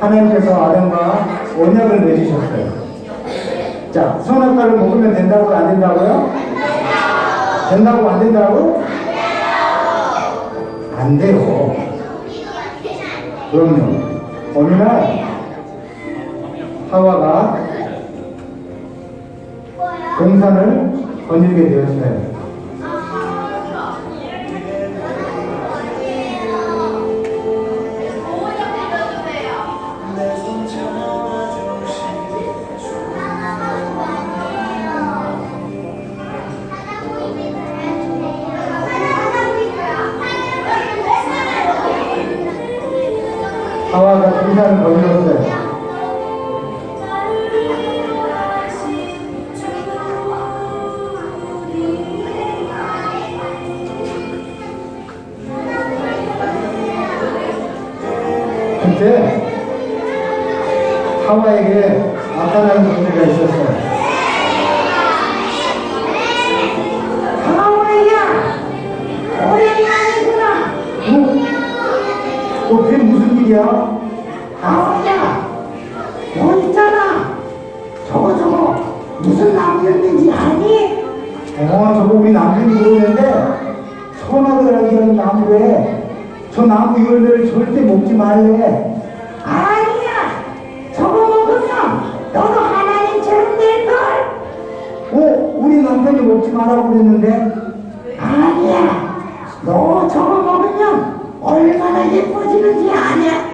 하나님께서 아담과 언약을 맺으셨어요. 자, 선악과를 먹으면 된다고 안 된다고요? 된다고 안 된다고? 안 돼요. 그럼요. 어느 날 하와가 동산을 거닐게 되었어요. 하와가 동산을 거닐었어요. 그때 하와에게 나타나는 존재가 있었어요. 하와야 오랜만이구나 어? 너 그게 무슨 일이야? 하와야 너 있잖아 저거 저거 무슨 나무였는지 아니? 어, 저거 우리 남편이 모르는데 하는 나무래. 저 나무 열매를 절대 먹지 말래. 아니야 저거 먹으면 너도 하나님처럼 될걸 어, 우리 남편이 먹지 말라고 그랬는데 아니야 얼마나 예뻐지는지 아냐?